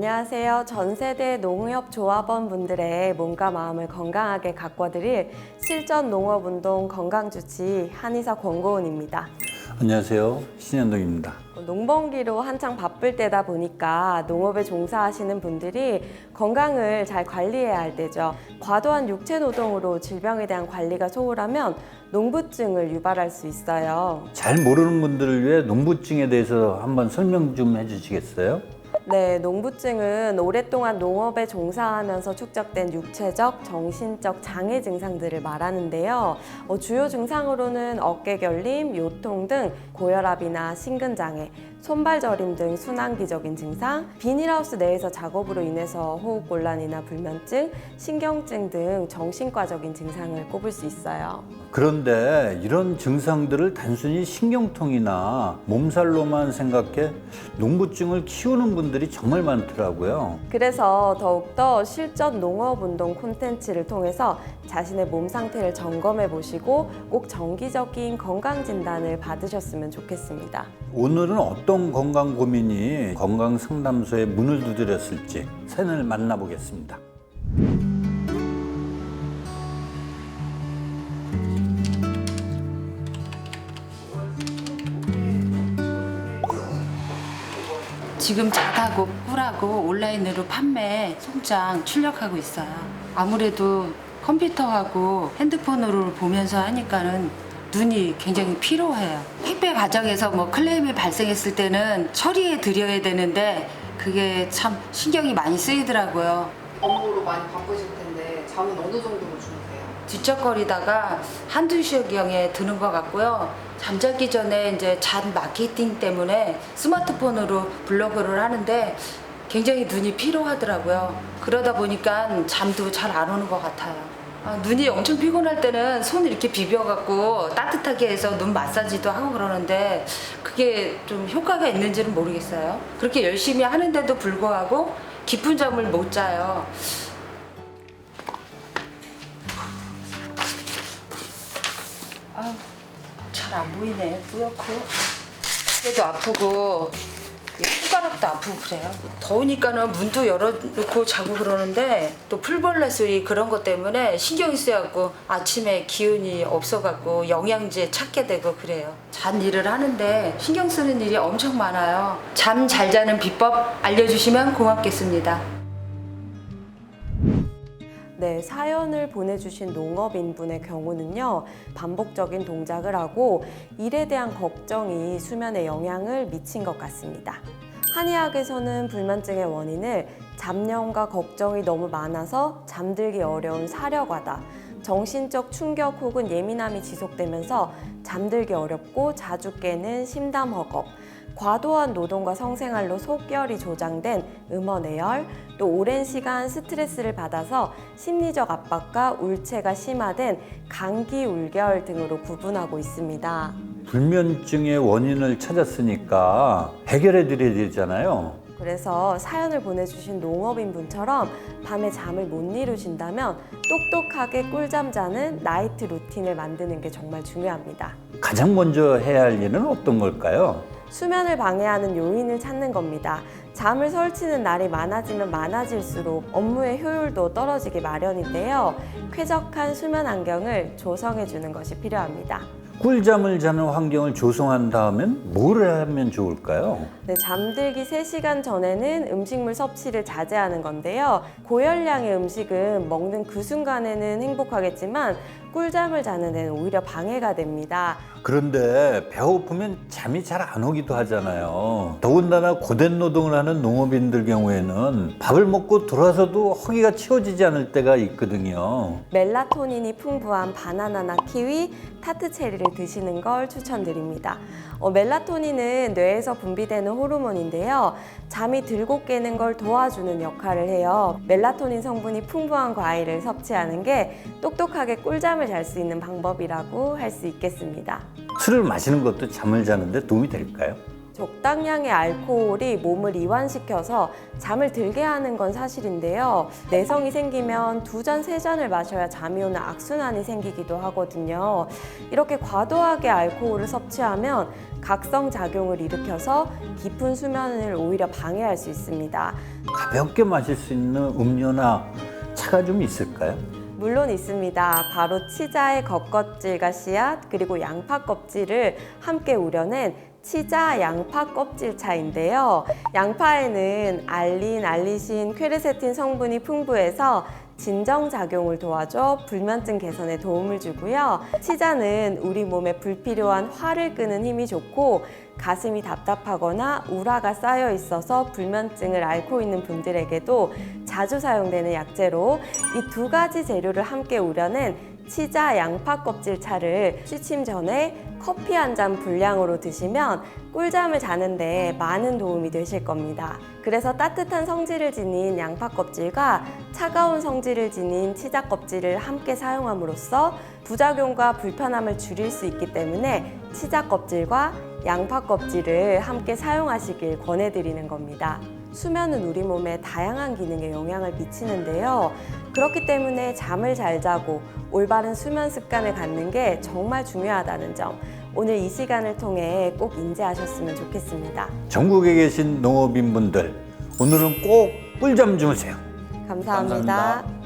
안녕하세요. 전 세대 농협 조합원 분들의 몸과 마음을 건강하게 가꿔드릴 실전 농업운동 건강주치 한의사 권고은입니다. 안녕하세요. 신현동입니다. 농번기로 한창 바쁠 때다 보니까 농업에 종사하시는 분들이 건강을 잘 관리해야 할 때죠. 과도한 육체 노동으로 질병에 대한 관리가 소홀하면 농부증을 유발할 수 있어요. 잘 모르는 분들을 위해 농부증에 대해서 한번 설명 좀 해주시겠어요? 네, 농부증은 오랫동안 농업에 종사하면서 축적된 육체적, 정신적 장애 증상들을 말하는데요. 어, 주요 증상으로는 어깨 결림, 요통 등 고혈압이나 심근장애, 손발 저림 등 순환기적인 증상, 비닐하우스 내에서 작업으로 인해서 호흡곤란이나 불면증, 신경증 등 정신과적인 증상을 꼽을 수 있어요. 그런데 이런 증상들을 단순히 신경통이나 몸살로만 생각해 농부증을 키우는 분들이 정말 많더라고요. 그래서 더욱더 실전 농업운동 콘텐츠를 통해서 자신의 몸 상태를 점검해 보시고 꼭 정기적인 건강진단을 받으셨으면 좋겠습니다. 오늘은 어떤 건강 고민이 건강 상담소에 문을 두드렸을지 사연을 만나보겠습니다. 지금 작하고 꿀하고 온라인으로 판매 송장 출력하고 있어요. 아무래도 컴퓨터하고 핸드폰으로 보면서 하니까는 눈이 굉장히 피로해요. 택배 과정에서 뭐 클레임이 발생했을 때는 처리해 드려야 되는데 그게 참 신경이 많이 쓰이더라고요. 업무로 많이 바쁘실 텐데 잠은 어느 정도로 주무세요? 뒤척거리다가 한두 시경에 드는 것 같고요. 잠자기 전에 이제 잔 마케팅 때문에 스마트폰으로 블로그를 하는데 굉장히 눈이 피로하더라고요. 그러다 보니까 잠도 잘 안 오는 것 같아요. 아, 눈이 엄청 피곤할 때는 손을 이렇게 비벼갖고 따뜻하게 해서 눈 마사지도 하고 그러는데 그게 좀 효과가 있는지는 모르겠어요. 그렇게 열심히 하는데도 불구하고 깊은 잠을 못 자요. 아, 잘 안 보이네. 뿌옇고. 어깨도 아프고, 이 손가락도 아프고 그래요. 더우니까는 문도 열어놓고 자고 그러는데 또 풀벌레 소리 그런 것 때문에 신경이 쓰여갖고 아침에 기운이 없어갖고 영양제 찾게 되고 그래요. 잔 일을 하는데 신경 쓰는 일이 엄청 많아요. 잠 잘 자는 비법 알려주시면 고맙겠습니다. 네, 사연을 보내주신 농업인분의 경우는요, 반복적인 동작을 하고 일에 대한 걱정이 수면에 영향을 미친 것 같습니다. 한의학에서는 불면증의 원인을 잡념과 걱정이 너무 많아서 잠들기 어려운 사려과다, 정신적 충격 혹은 예민함이 지속되면서 잠들기 어렵고 자주 깨는 심담 허겁, 과도한 노동과 성생활로 속결이 조장된 음원해열, 또 오랜 시간 스트레스를 받아서 심리적 압박과 울체가 심화된 감기 울결 등으로 구분하고 있습니다. 불면증의 원인을 찾았으니까 해결해 드려야 되잖아요. 그래서 사연을 보내주신 농업인 분처럼 밤에 잠을 못 이루신다면 똑똑하게 꿀잠 자는 나이트 루틴을 만드는 게 정말 중요합니다. 가장 먼저 해야 할 일은 어떤 걸까요? 수면을 방해하는 요인을 찾는 겁니다. 잠을 설치는 날이 많아지면 많아질수록 업무의 효율도 떨어지기 마련인데요. 쾌적한 수면 환경을 조성해 주는 것이 필요합니다. 꿀잠을 자는 환경을 조성한 다음엔 뭘 하면 좋을까요? 네, 잠들기 3시간 전에는 음식물 섭취를 자제하는 건데요. 고열량의 음식은 먹는 그 순간에는 행복하겠지만 꿀잠을 자는 데는 오히려 방해가 됩니다. 그런데 배고프면 잠이 잘 안 오기도 하잖아요. 더군다나 고된 노동을 하는 농업인들 경우에는 밥을 먹고 돌아서도 허기가 채워지지 않을 때가 있거든요. 멜라토닌이 풍부한 바나나나 키위, 타트 체리를 드시는 걸 추천드립니다. 어, 멜라토닌은 뇌에서 분비되는 호르몬인데요. 잠이 들고 깨는 걸 도와주는 역할을 해요. 멜라토닌 성분이 풍부한 과일을 섭취하는 게 똑똑하게 꿀잠 을 잘 수 있는 방법이라고 할 수 있겠습니다. 술을 마시는 것도 잠을 자는데 도움이 될까요? 적당량의 알코올이 몸을 이완시켜서 잠을 들게 하는 건 사실인데요. 내성이 생기면 두 잔, 세 잔을 마셔야 잠이 오는 악순환이 생기기도 하거든요. 이렇게 과도하게 알코올을 섭취하면 각성 작용을 일으켜서 깊은 수면을 오히려 방해할 수 있습니다. 가볍게 마실 수 있는 음료나 차가 좀 있을까요? 물론 있습니다. 바로 치자의 겉껍질과 씨앗 그리고 양파 껍질을 함께 우려낸 치자 양파 껍질 차인데요. 양파에는 알린, 알리신, 퀘르세틴 성분이 풍부해서 진정 작용을 도와줘 불면증 개선에 도움을 주고요. 치자는 우리 몸에 불필요한 화를 끄는 힘이 좋고 가슴이 답답하거나 우라가 쌓여 있어서 불면증을 앓고 있는 분들에게도 자주 사용되는 약재로 이 두 가지 재료를 함께 우려낸 치자 양파 껍질 차를 취침 전에 커피 한 잔 분량으로 드시면 꿀잠을 자는데 많은 도움이 되실 겁니다. 그래서 따뜻한 성질을 지닌 양파 껍질과 차가운 성질을 지닌 치자 껍질을 함께 사용함으로써 부작용과 불편함을 줄일 수 있기 때문에 치자 껍질과 양파 껍질을 함께 사용하시길 권해드리는 겁니다. 수면은 우리 몸에 다양한 기능에 영향을 미치는데요. 그렇기 때문에 잠을 잘 자고 올바른 수면 습관을 갖는 게 정말 중요하다는 점 오늘 이 시간을 통해 꼭 인지하셨으면 좋겠습니다. 전국에 계신 농업인분들 오늘은 꼭 꿀잠 주무세요. 감사합니다. 감사합니다.